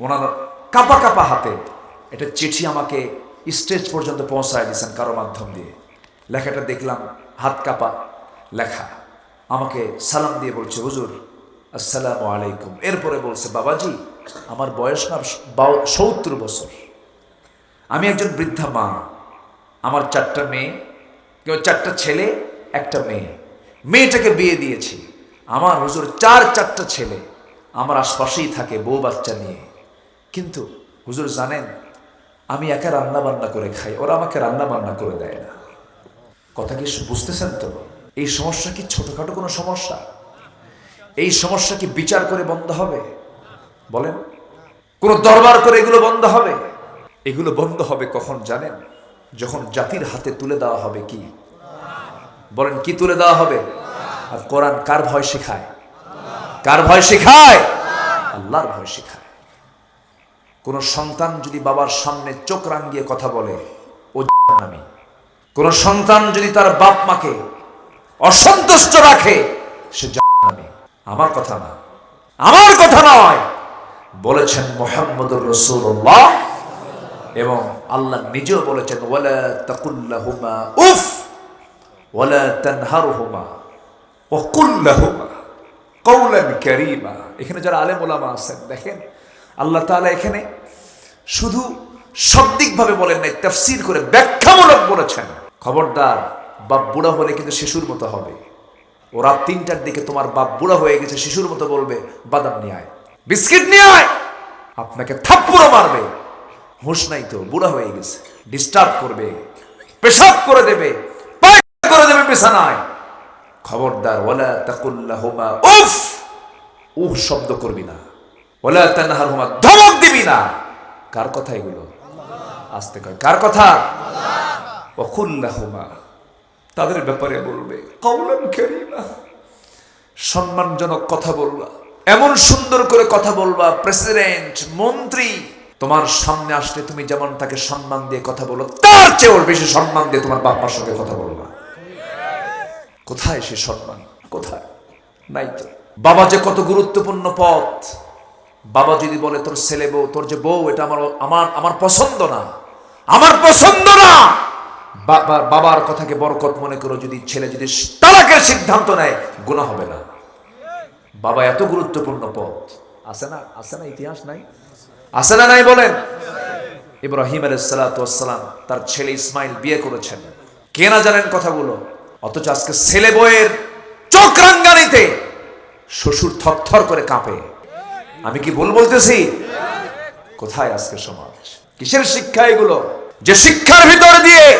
ওনার কাপা কাপা হাতে একটা চিঠি আমাকে স্টেজ পর্যন্ত পৌঁছায় দিয়েছেন কারও মাধ্যম দিয়ে। লেখাটা দেখলাম, হাত কাপা, লেখা। আমাকে সালাম দিয়ে বলছে, হুজুর, আসসালামু আলাইকুম। এরপরে বলছে, বাবাজি, আমার বয়স না সত্তর বছর। আমি একজন বৃদ্ধা মা। আমার চারটা মেয়ে, কেউ চারটা ছেলে, একটা মেয়ে। মেয়েটাকে বিয়ে দিয়েছি। আমার হুজুর চার চারটা ছেলে। আমার আশপাশেই থাকে বউ বাচ্চা নিয়ে। কিন্তু হুজুর জানেন, আমি একা রান্না বান্না করে খাই, ওরা আমাকে রান্না বান্না করে দেয় না। কথা কি বুঝতেছেন তো? এই সমস্যা কি ছোটখাটো কোনো সমস্যা? এই সমস্যা কি বিচার করে বন্ধ হবে? বলেন। কোন দরবার করে এগুলো বন্ধ হবে? এগুলো বন্ধ হবে কখন জানেন? যখন জাতির হাতে তুলে দেওয়া হবে কি? বলেন, কি তুলে দেওয়া হবে? আর কোরআন কার ভয় শেখায়? কার ভয় শেখায়? আল্লাহর ভয় শেখায়। কোন সন্তান যদি বাবার সামনে চোখ রাঙ্গিয়ে কথা বলে, ও নামি কোন সন্তান যদি তার বাপ মাকে অসন্তুষ্ট রাখে, সে জাহান্নামী। আমার কথা না। আমার কথা নয়। বলেছেন মোহাম্মদুর রসুল্লাহ এবং আল্লাহ নিজেও বলেছেন, ওয়ালা তাকুল্লাহুমা উফ, ওয়ালা তানহারহুমা ওয়াকুল্লাহুমা কওলান কারীমা। এখানে যারা আলেম ওলামা আছেন, দেখেন আল্লাহ তাআলা এখানে শুধু শব্দিকভাবে বলেন নাই, তাফসীর করে ব্যাখ্যামূলক বলেছেন। খবরদার, বাপ বুড়া হলে কিন্তু শিশুর মতো হবে। ও রাত তিনটার দিকে তোমার বাপ বুড়া হয়ে গেছে, শিশুর মতো বলবে, বাদাম নিয়ে আয়, বিস্কিট নিয়ে আয়, আপনাকে থাপ্পুরো মারবে। হুঁশ নাই তো, বুড়া হয়ে গেছে ডিস্টার্ব করবে, পেশাব করে দেবে করে দেবে বিছানায়। খবরদার, ওয়ালা তাকুল্লাহুমা উফ! উহ শব্দ করবি না। ধমক দিবি না। কার কথা এগুলো? আস্তে কয় কার কথা? তাদের ব্যাপারে বলবে, কওলান কারীমা, সম্মানজনক কথা বলবা, এমন সুন্দর করে কথা বলবা, প্রেসিডেন্ট, মন্ত্রী, তোমার সামনে আসলে তুমি যেমন তাকে সম্মান দিয়ে কথা বলো, তার চেয়েও বেশি সম্মান দিয়ে তোমার বাপ্পার সঙ্গে কথা বলবা। কোথায় সে সম্মান? কোথায়? নাই তো। বাবা যে কত গুরুত্বপূর্ণ পথ বাবা যদি বলে, তোর ছেলে বউ, তোর যে বউ, এটা আমার আমার আমার পছন্দ না, আমার পছন্দ না। বাবা- বাবার কথাকে বরকত মনে করো, যদি ছেলে যদি তালাকের সিদ্ধান্ত নেয় গুণা হবে না। বাবা এত গুরুত্বপূর্ণ পথ। আছে না আছে না, ইতিহাস নাই? আছে না নাই বলেন? ইব্রাহিম আলাইসালাম তার ছেলে ইসমাইল বিয়ে করেছেন। কে না জানেন কথাগুলো? অথচ আজকে ছেলে বইয়ের চোখ রাঙ্গানিতে শ্বশুর থরথর করে কাঁপে। আমি কি ভুল বলতেছি? কোথায় আজকে সমাজ কিসের শিক্ষা এগুলো? যে শিক্ষার ভিতর দিয়ে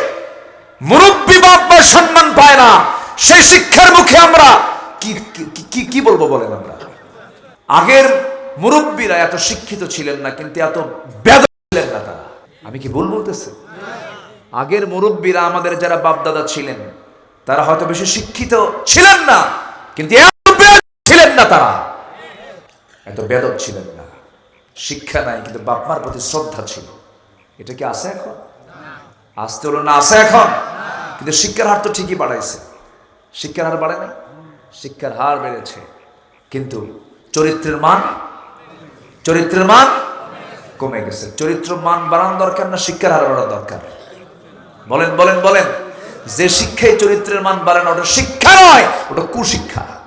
মুরব্বী বাপ বা সম্মান পায় না, সেই শিক্ষার মুখে আমরা কি, কি- বলব বলেন আমরা? আগের মুরব্বীরা এত শিক্ষিত ছিলেন না, কিন্তু এত বেদ ছিলেন না তারা। আমি কি ভুল বলতেছি? আগের মুরব্বীরা আমাদের যারা বাপদাদা ছিলেন, তারা হয়তো বেশি শিক্ষিত ছিলেন না, কিন্তু ছিলেন না তারা। এত বেদব ছিলেন না। শিক্ষা নাই, কিন্তু বাপমার প্রতি শ্রদ্ধা ছিল। এটা কি আছে এখন? আসতে হলো না আছে এখন। কিন্তু শিক্ষার হার তো ঠিকই বাড়াইছে। শিক্ষার হার বাড়ে না শিক্ষার হার বেড়েছে। কিন্তু চরিত্রের মান? চরিত্রের মান কমে গেছে। চরিত্র মান বাড়ানো দরকার না, শিক্ষার হার বাড়ানো দরকার? বলেন বলেন বলেন। যে শিক্ষায় চরিত্রের মান বাড়ে না, ওটা শিক্ষা নয়, ওটা কুশিক্ষা।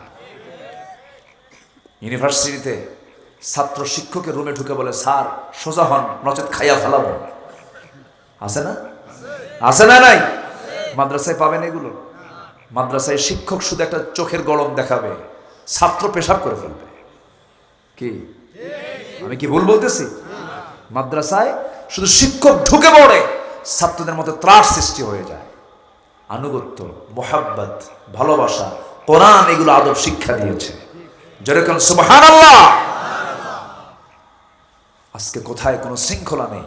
ইউনিভার্সিটিতে ছাত্র শিক্ষকের রুমে ঢুকে বলে, স্যার, সোজা হন, নচেত খাইয়া ফেলাবো। আছে না? আছে না নাই? মাদ্রাসায় পাবেন এগুলো? মাদ্রাসায় শিক্ষক শুধু একটা চোখের গরম দেখাবে, ছাত্র পেশাব করে ফেলবে। কি? আমি কি ভুল বলতেছি? মাদ্রাসায় শুধু শিক্ষক ঢুকে পড়ে, ছাত্রদের মধ্যে ত্রাস সৃষ্টি হয়ে যায়। আনুগত্য, মোহাব্বত, ভালোবাসা, কোরআন এগুলো আদব শিক্ষা দিয়েছে। যেরকম সুবাহ আজকে কোথায় কোনো শৃঙ্খলা নেই?